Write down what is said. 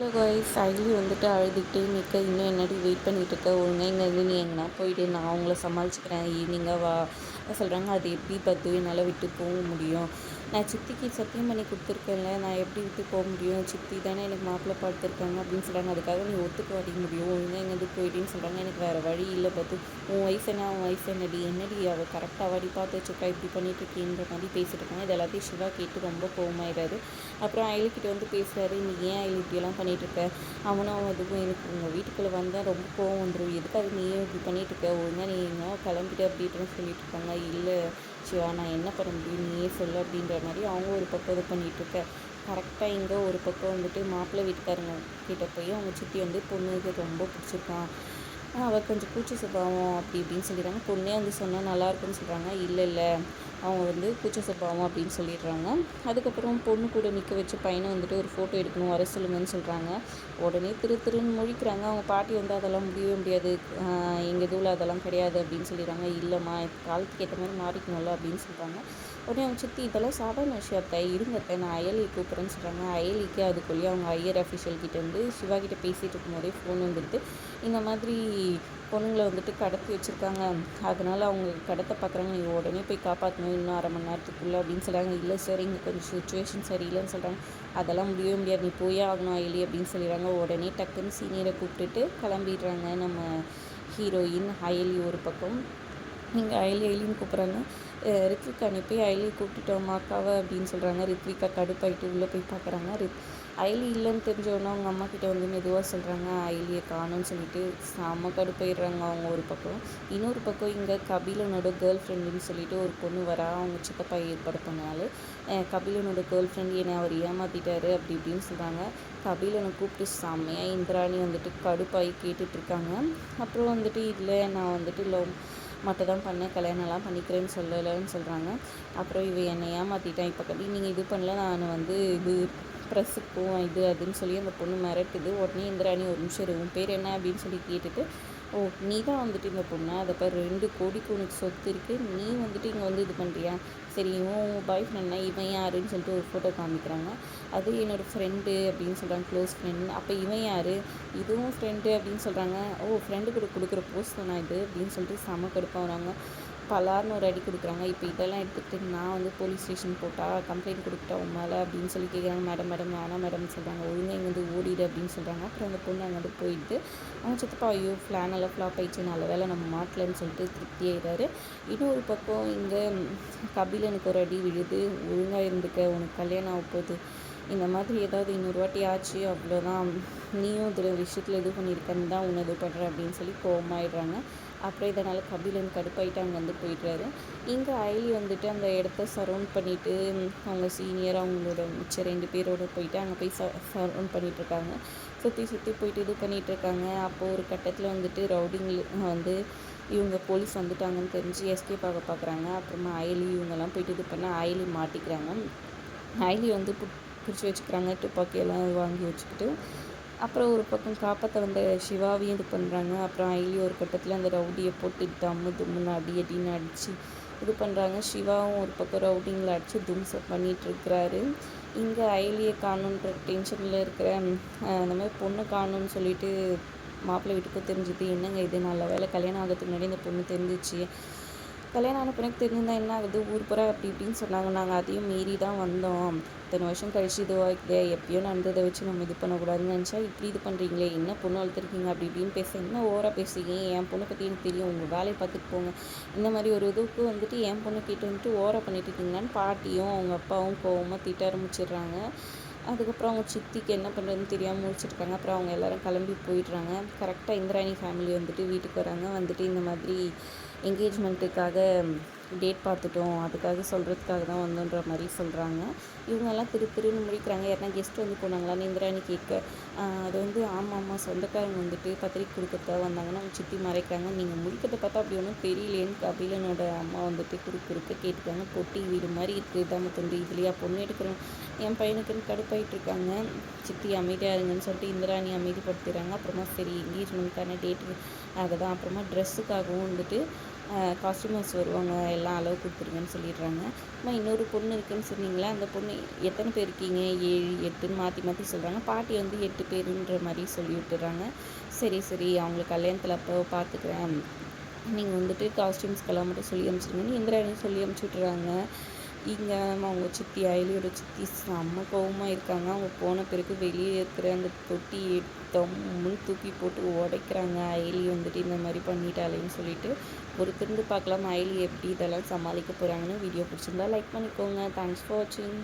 Hello guys அழகி வந்துட்டு அழுதுகிட்டே நிற்க. இன்னும் என்னடி வெயிட் பண்ணிகிட்டு இருக்க ஒழுங்காக இங்கேருந்து நீ எங்கன்னா போயிட்டு நான் அவங்கள சமாளிச்சுக்கிறேன். ஈவினிங்காக வா. சொல்கிறாங்க அது எப்படி பத்து? என்னால் விட்டு போக முடியும். நான் சித்திக்கு சத்தியம் பண்ணி கொடுத்துருக்கேன்ல. நான் எப்படி விட்டு போக முடியும்? சித்தி தானே எனக்கு மாப்பிள்ளை பார்த்துருக்காங்க அப்படின்னு சொல்கிறாங்க அதுக்காக நீ ஒத்துக்க வாடி முடியும் ஒழுங்காக இங்கேருந்து போயிட்டேன்னு சொல்கிறாங்க எனக்கு வேறு வழி இல்லை பார்த்து உன் வயசு என்ன? உன் வயசு என்னடி? என்னடி? அவள் கரெக்டாக வாடி பார்த்து வச்சுக்கா இப்படி பண்ணிட்டு இருக்கேன்ற மாதிரி பேசிட்டு இருக்காங்க. இது எல்லாத்தையும் சிவா கேட்டு ரொம்ப கோவமாயிடாரு அப்புறம் அயலுக்கிட்ட வந்து பேசுகிறாரு நீ ஏன் அயல் இப்படியெல்லாம் பண்ணிகிட்ருக்க. அவனும் அதுவும் எனக்கு உங்கள் வீட்டுக்குள்ளே வந்தால் ரொம்ப கோவம் வந்துடும் எதுக்காக நீயே இப்படி பண்ணிகிட்ருக்க? ஒழுங்காக நீ எங்கே கிளம்பிட்டு அப்படின்ட்டு சொல்லிட்டு இருக்காங்க இல்லை சிவா நான் என்ன பண்ண முடியும்? நீயே சொல்லு அப்படின்ற மாதிரி அவங்க ஒரு பக்கம் இது பண்ணிகிட்ருக்க. கரெக்டாக இங்கே ஒரு பக்கம் வந்துட்டு மாப்பிள்ளை வீட்டுக்காரங்க கிட்டே போய் அவங்க சித்தி வந்து பொண்ணுக்கு ரொம்ப பிடிச்சிருக்கான். அவள் கொஞ்சம் பூச்சி சுபாவம் அப்படி இப்படின்னு சொல்லிடுறாங்க. பொண்ணே வந்து சொன்னால் நல்லாயிருக்குன்னு சொல்கிறாங்க இல்லை இல்லை. அவங்க வந்து பூச்சி சுபாவம் அப்படின்னு சொல்லிடுறாங்க. அதுக்கப்புறம் பொண்ணு கூட நிற்க வச்சு பையனை வந்துட்டு ஒரு ஃபோட்டோ எடுக்கணும் வர சொல்லுங்கன்னு சொல்கிறாங்க உடனே திரு திருன்னு முழிக்கிறாங்க. அவங்க பாட்டி வந்து அதெல்லாம் முடியவே முடியாது. எங்கள் இதுவில் அதெல்லாம் கிடையாது அப்படின்னு சொல்லிடுறாங்க. இல்லைம்மா காலத்துக்கு ஏற்ற மாதிரி மாறிக்கணும்ல அப்படின்னு சொல்கிறாங்க உடனே அவங்க சித்தி இதெல்லாம் சாதாரண விஷயத்தை இருங்கத்தை நான் அயலி கூப்பிட்றேன்னு சொல்கிறாங்க அயலிக்கு அதுக்குள்ளேயே அவங்க ஐயர் அஃபிஷியல் கிட்டேருந்து வந்து சிவா கிட்டே பேசிகிட்டு இருக்கும்போதே ஃபோன் வந்துட்டு இந்த மாதிரி பொண்ணுங்களை வந்துட்டு கடத்தி வச்சுருக்காங்க. அதனால் அவங்க கடத்த பார்க்குறாங்க நீ உடனே போய் காப்பாற்றணும் இன்னும் அரை மணி நேரத்துக்குள்ளே அப்படின்னு சொல்கிறாங்க இல்லை சார் இங்கே கொஞ்சம் சுச்சுவேஷன் சரியில்லைன்னு சொல்கிறாங்க அதெல்லாம் முடியவே முடியாது. நீ போயே ஆகணும் அயலி அப்படின்னு சொல்லிடுறாங்க. உடனே டக்குன்னு சீனியரை கூப்பிட்டுட்டு கிளம்பிடுறாங்க நம்ம ஹீரோயின் அயலி ஒரு பக்கம். இங்கே அயலி அயலின்னு கூப்பிட்றாங்க. ரித்விக் அனுப்பி அயலி கூப்பிட்டுட்டோம் அக்காவை அப்படின்னு சொல்கிறாங்க ரித்விகா கடுப்பாயிட்டு உள்ளே போய் பார்க்குறாங்க ரித் அயலி இல்லைன்னு தெரிஞ்சவொன்னே அவங்க அம்மா கிட்ட வந்து மெதுவாக சொல்கிறாங்க அயலியை காணும்னு சொல்லிட்டு செம்ம கடுப்பாயிடுறாங்க அவங்க ஒரு பக்கம். இன்னொரு பக்கம் இங்கே கபிலனோட கேர்ள் ஃப்ரெண்டுன்னு சொல்லிட்டு ஒரு பொண்ணு வரா. அவங்க சித்தப்பா ஏற்பாடு பண்ணாலும் கபிலனோட கேர்ள் ஃப்ரெண்ட் என்னை அவர் ஏமாற்றிட்டாரு அப்படி இப்படின்னு சொல்கிறாங்க கபிலனை கூப்பிட்டு செம்மையாக இந்திராணி வந்துட்டு கடுப்பாகி கேட்டுட்ருக்காங்க அப்புறம் வந்துட்டு இல்லை நான் வந்துட்டு லவ் மட்டும் தான் பண்ணேன் கல்யாணம்லாம் பண்ணிக்கிறேன்னு சொல்லலைன்னு சொல்கிறாங்க அப்புறம் இவ என்னை ஏமாற்றிட்டேன் இப்போ கட்டி நீங்கள் இது பண்ணல நான் வந்து இது ப்ரெஸ்ஸுக்கும் இது அதுன்னு சொல்லி அந்த பொண்ணு மிரட்டுது. உடனே இந்திராணி ஒரு நிமிஷம் இருக்கும் பேர் என்ன அப்படின்னு சொல்லி கேட்டுட்டு ஓ நீ தான் வந்துட்டு இந்த பொண்ணு? அதை பாரு ரெண்டு கோடிக்கு உனக்கு சொத்து இருக்குது நீ வந்துட்டு இங்கே வந்து இது பண்ணுறியா சரி இவன் பாய் ஃப்ரெண்ட்னா இவன் யாருன்னு சொல்லிட்டு ஒரு ஃபோட்டோ காமிக்கிறாங்க. அது என்னோடய ஃப்ரெண்டு அப்படின்னு சொல்கிறாங்க க்ளோஸ் ஃப்ரெண்ட் அப்போ இவன் யார்? இதுவும் ஃப்ரெண்டு அப்படின்னு சொல்கிறாங்க ஓ ஃப்ரெண்டு கூட கொடுக்குற போஸ்ட் தானே இது? அப்படின்னு சொல்லிட்டு செம கடுப்பாக வராங்க. பலார்னு ஒரு அடி கொடுக்குறாங்க. இப்போ இதெல்லாம் எடுத்துகிட்டு நான் வந்து போலீஸ் ஸ்டேஷன் போட்டால் கம்ப்ளைண்ட் கொடுத்துட்டா உன் மேலே அப்படின்னு சொல்லி கேட்குறாங்க மேடம் மேடம் வேணாம் மேடம் சொல்கிறாங்க ஒழுங்காக இங்கே வந்து ஓடிடு அப்படின்னு சொல்கிறாங்க அப்புறம் அந்த பொண்ணு அங்கே வந்து போயிட்டு அவங்க சித்தப்பா ஐயோ ஃப்ளான் ஃப்ளாப் ஆயிடுச்சு. நல்ல வேலை நம்ம மாட்டலன்னு சொல்லிட்டு திருப்தி ஆயிடுறாரு. இன்னொரு பக்கம் இங்கே கபிலனுக்கு ஒரு அடி விழுது. ஒழுங்காக இருந்துக்க. உனக்கு கல்யாணம் ஆக போகுது இந்த மாதிரி ஏதாவது இன்னொருவாட்டி ஆச்சு அவ்வளோதான் நீயும் இதில் விஷயத்தில் இது பண்ணியிருக்கன்னு தான் உன்னை இது பண்ணுற அப்படின்னு சொல்லி கோபமாயிடுறாங்க அப்புறம் இதனால் கபிலன் கடுப்பாயிட்டு அங்கே வந்து போயிடுறாரு. இங்கே அயலி வந்துட்டு அந்த இடத்த சரௌண்ட் பண்ணிவிட்டு அவங்க சீனியர் அவங்களோட மிச்சம் ரெண்டு பேரோட போயிட்டு அங்கே போய் ச சரௌண்ட் பண்ணிகிட்ருக்காங்க சுற்றி சுற்றி போயிட்டு இது பண்ணிகிட்ருக்காங்க அப்போது ஒரு கட்டத்தில் வந்துட்டு ரவுடிங் வந்து இவங்க போலீஸ் வந்துட்டாங்கன்னு தெரிஞ்சு எஸ்கேப் ஆக பார்க்குறாங்க அப்புறமா அயலி இவங்கெல்லாம் போயிட்டு இது பண்ண அயலி மாட்டிக்கிறாங்க. அயலி வந்து பிடிச்சி வச்சுக்கிறாங்க துப்பாக்கியெல்லாம் வாங்கி வச்சுக்கிட்டு. அப்புறம் ஒரு பக்கம் காப்பாற்ற வந்த சிவாவையும் இது பண்ணுறாங்க அப்புறம் ஐலி ஒரு கட்டத்தில் அந்த ரவுடியை போட்டு தம்மு தும்முன்னு அடி அடின்னு அடித்து இது பண்ணுறாங்க சிவாவும் ஒரு பக்கம் ரவுடிங்கில் அடித்து தும்சப் பண்ணிகிட்ருக்கிறாரு இங்கே ஐலியை காணுன்ற டென்ஷனில் இருக்கிற அந்த மாதிரி பொண்ணு காணும்னு சொல்லிட்டு மாப்பிள்ளை வீட்டுக்கும் தெரிஞ்சுது. என்னங்க இது? நல்ல வேலை கல்யாணம் ஆகிறதுக்கு முன்னாடி இந்த பொண்ணு தெரிஞ்சிச்சு. கல்யாணம் ஆன பிறகு தெரிஞ்சிருந்தால் என்ன ஆகுது? ஊர் புற அப்படி இப்படின்னு சொன்னாங்க. நாங்கள் அதையும் மீறி தான் வந்தோம். இத்தனை வருஷம் கழிச்சு இதுவாக எப்பயோ நடந்ததை வச்சு நம்ம இது பண்ணக்கூடாதுன்னு நினச்சா இப்படி இது பண்ணுறீங்களே என்ன பொண்ணு வளர்த்துருக்கீங்க? அப்படி இப்படின்னு பேச என்ன ஓராக பேசுறீங்க? என் பொண்ணை பற்றி எனக்கு தெரியும். உங்கள் வேலையை பார்த்துட்டு போங்க. இந்த மாதிரி ஒரு இதுக்கு வந்துட்டு என் பொண்ணை கேட்டு வந்துட்டு ஓராக பண்ணிட்டு இருக்கீங்களான்னு பாட்டியும் அவங்க அப்பாவும் கோவமாக திட்ட ஆரம்பிச்சிடுறாங்க. அதுக்கப்புறம் அவங்க சித்திக்கு என்ன பண்ணுறதுன்னு தெரியாமல் முடிச்சிருக்காங்க அப்புறம் அவங்க எல்லோரும் கிளம்பி போயிடுறாங்க. கரெக்டாக இந்திராணி ஃபேமிலி வந்துட்டு வீட்டுக்கு வராங்க. வந்துட்டு இந்த மாதிரி என்கேஜ்மெண்ட்டுக்காக டேட் பார்த்துட்டோம் அதுக்காக சொல்கிறதுக்காக தான் வந்தோன்ற மாதிரி சொல்கிறாங்க இவங்கெல்லாம் திரு திருன்னு முடிக்கிறாங்க யாருனா கெஸ்ட் வந்து போனாங்களான்னு இந்திராணி கேட்க. அது வந்து ஆமாம் ஆமாம் சொந்தக்காரங்க வந்துட்டு பத்திரிக்கை கொடுக்கறதுக்காக வந்தாங்கன்னா அவங்க சித்தி மறைக்கிறாங்க. நீங்கள் முடிக்கிறத பார்த்தா அப்படி ஒன்றும் தெரியலேன்னு கபிலனோட அம்மா வந்துட்டு குறுக்கு குறுக்க கேட்டுக்காங்க பொட்டி வீடு மாதிரி இருக்குது தான் துண்டு. இதுலையா? பொண்ணு எடுக்கிறோம். என் பையனுக்குன்னு கடுப்பாயிட்டு இருக்காங்க. சித்தி அமைதியாக இருங்கன்னு சொல்லிட்டு இந்திராணி அமைதிப்படுத்துகிறாங்க அப்புறமா சரி என்கேஜ்மெண்ட்க்கான டேட்டு அதுதான். அப்புறமா ட்ரெஸ்ஸுக்காகவும் வந்துட்டு காஸ்டியூமர்ஸ் வருவாங்க எல்லாம் அளவு கொடுத்துருங்கன்னு சொல்லிடுறாங்க. அம்மா இன்னொரு பொண்ணு இருக்குன்னு சொன்னீங்களா? அந்த பொண்ணு எத்தனை பேர் இருக்கீங்க? ஏழு எட்டுன்னு மாற்றி மாற்றி சொல்கிறாங்க பாட்டி வந்து எட்டு பேருன்ற மாதிரி சொல்லி விட்டுறாங்க. சரி சரி அவங்களுக்கு கல்யாணத்தில் அப்போ பார்த்துக்கிறேன் நீங்கள் வந்துட்டு காஸ்டியூம்ஸ்க்கெல்லாம் மட்டும் சொல்லி அனுப்பிச்சிடுங்கன்னு இந்திராணி சொல்லி அனுப்பிச்சி விட்றாங்க இங்கே அவங்க சித்தி அயலியோட சித்தி செம்ம கோவமாக இருக்காங்க. அவங்க போன பிறகு வெளியே இருக்கிற அந்த தொட்டி தம்முன்னு தூக்கி போட்டு உடைக்கிறாங்க. அயலி வந்துட்டு இந்த மாதிரி பண்ணிட்டாலேன்னு சொல்லிட்டு ஒரு திருந்து பார்க்கலாம். அயலி எப்படி இதெல்லாம் சமாளிக்க போகிறாங்கன்னு வீடியோ பிடிச்சிருந்தா லைக் பண்ணிக்கோங்க. தேங்க்ஸ் ஃபார் வாட்சிங்